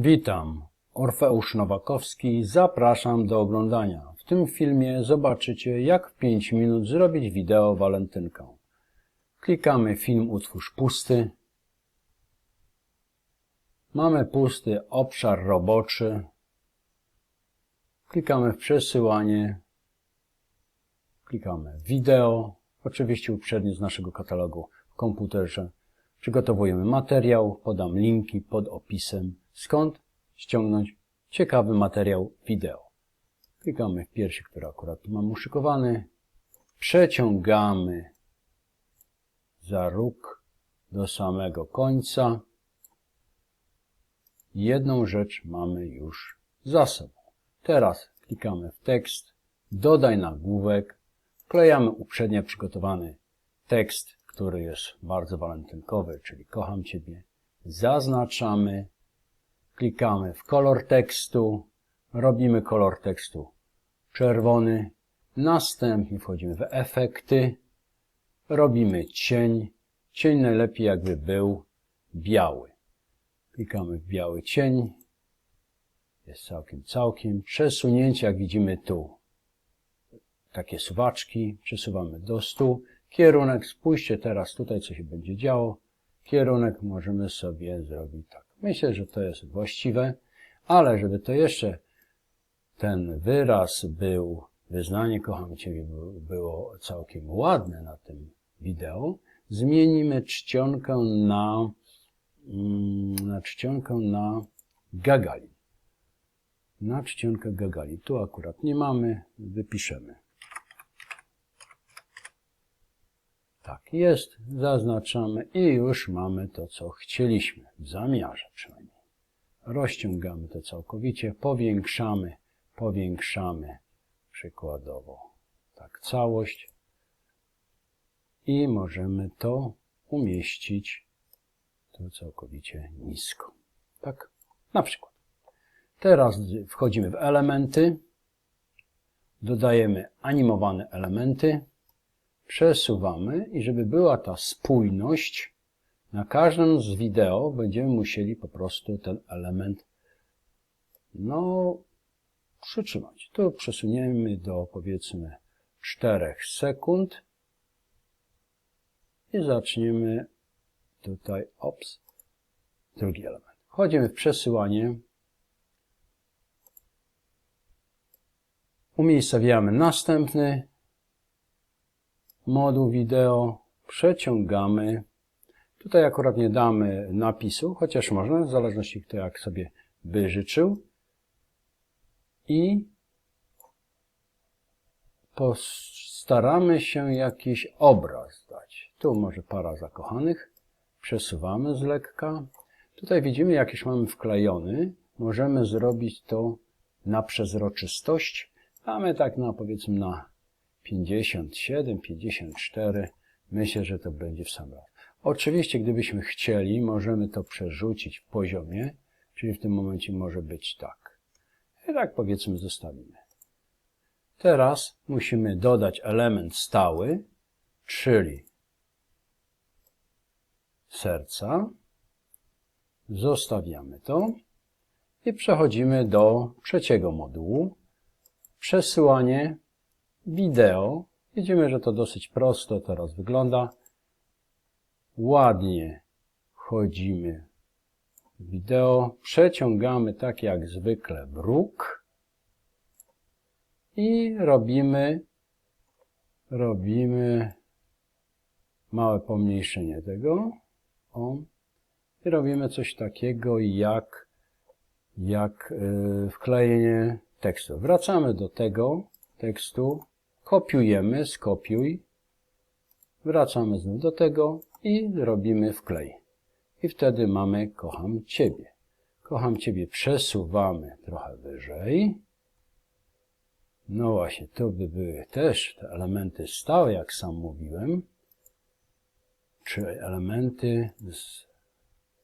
Witam, Orfeusz Nowakowski, zapraszam do oglądania. W tym filmie zobaczycie, jak w 5 minut zrobić wideo walentynkę. Klikamy film Utwórz pusty. Mamy pusty obszar roboczy. Klikamy w przesyłanie. Klikamy wideo. Oczywiście uprzednio z naszego katalogu w komputerze. Przygotowujemy materiał, podam linki pod opisem, skąd ściągnąć ciekawy materiał wideo. Klikamy w pierwszy, który akurat tu mam uszykowany. Przeciągamy za róg do samego końca. Jedną rzecz mamy już za sobą. Teraz klikamy w tekst, dodaj nagłówek, wklejamy uprzednio przygotowany tekst, który jest bardzo walentynkowy, czyli kocham Ciebie. Zaznaczamy, klikamy w kolor tekstu, robimy kolor tekstu czerwony, następnie wchodzimy w efekty, robimy cień, cień najlepiej jakby był biały. Klikamy w biały cień, jest całkiem, całkiem, przesunięcie jak widzimy tu, takie suwaczki, przesuwamy do stu, Kierunek, spójrzcie teraz tutaj, co się będzie działo. Kierunek możemy sobie zrobić tak. Myślę, że to jest właściwe, ale żeby to jeszcze ten wyraz był, wyznanie kocham Ciebie było całkiem ładne na tym wideo, zmienimy czcionkę na, mm, na czcionkę na gagali. Na czcionkę gagali. Tu akurat nie mamy, wypiszemy. Tak jest, zaznaczamy i już mamy to, co chcieliśmy, w zamiarze przynajmniej. Rozciągamy to całkowicie, powiększamy, powiększamy przykładowo tak całość i możemy to umieścić tu całkowicie nisko. Tak, na przykład. Teraz wchodzimy w elementy, dodajemy animowane elementy, przesuwamy i żeby była ta spójność, na każdym z wideo będziemy musieli po prostu ten element no przytrzymać. Tu przesuniemy do powiedzmy 4 sekund i zaczniemy tutaj, ops, drugi element. Wchodzimy w przesyłanie, umiejscowiamy następny moduł wideo, przeciągamy. Tutaj akurat nie damy napisu, chociaż można, w zależności kto jak sobie by życzył. I postaramy się jakiś obraz dać. Tu może para zakochanych. Przesuwamy z lekka. Tutaj widzimy jakiś mamy wklejony. Możemy zrobić to na przezroczystość. Mamy tak na powiedzmy na 57, 54. Myślę, że to będzie w sam raz. Oczywiście, gdybyśmy chcieli, możemy to przerzucić w poziomie, czyli w tym momencie może być tak. I tak powiedzmy zostawimy. Teraz musimy dodać element stały, czyli serca. Zostawiamy to i przechodzimy do trzeciego modułu. Przesyłanie wideo. Widzimy, że to dosyć prosto teraz wygląda. Ładnie wchodzimy w wideo, przeciągamy tak jak zwykle bruk i robimy, robimy małe pomniejszenie tego. O, I robimy coś takiego jak, jak yy, wklejenie tekstu. Wracamy do tego tekstu, kopiujemy, skopiuj, wracamy znów do tego i robimy wklej. I wtedy mamy kocham Ciebie. Kocham Ciebie przesuwamy trochę wyżej. No właśnie, tu by były też te elementy stałe, jak sam mówiłem, czy elementy z,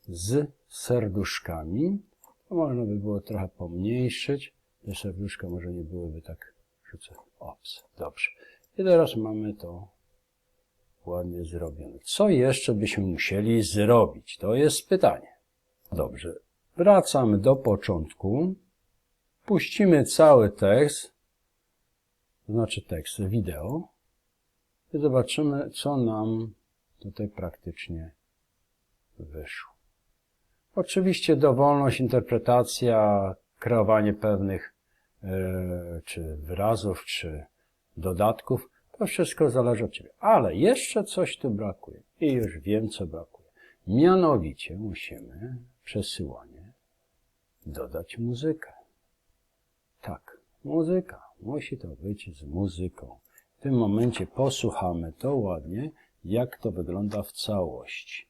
z serduszkami. To można by było trochę pomniejszyć. Te serduszka może nie byłyby tak rzucę. Ops, dobrze. I teraz mamy to ładnie zrobione. Co jeszcze byśmy musieli zrobić? To jest pytanie. Dobrze. Wracamy do początku. Puścimy cały tekst, to znaczy tekst wideo i zobaczymy, co nam tutaj praktycznie wyszło. Oczywiście dowolność, interpretacja, kreowanie pewnych czy wyrazów, czy dodatków, to wszystko zależy od Ciebie. Ale jeszcze coś tu brakuje i już wiem, co brakuje. Mianowicie musimy przesyłanie dodać muzykę. Tak, muzyka. Musi to być z muzyką. W tym momencie posłuchamy to ładnie, jak to wygląda w całości.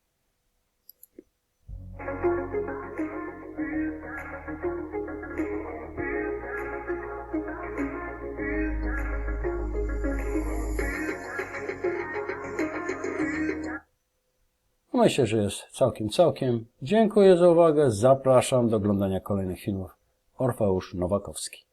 Myślę, że jest całkiem, całkiem. Dziękuję za uwagę. Zapraszam do oglądania kolejnych filmów. Orfeusz Nowakowski.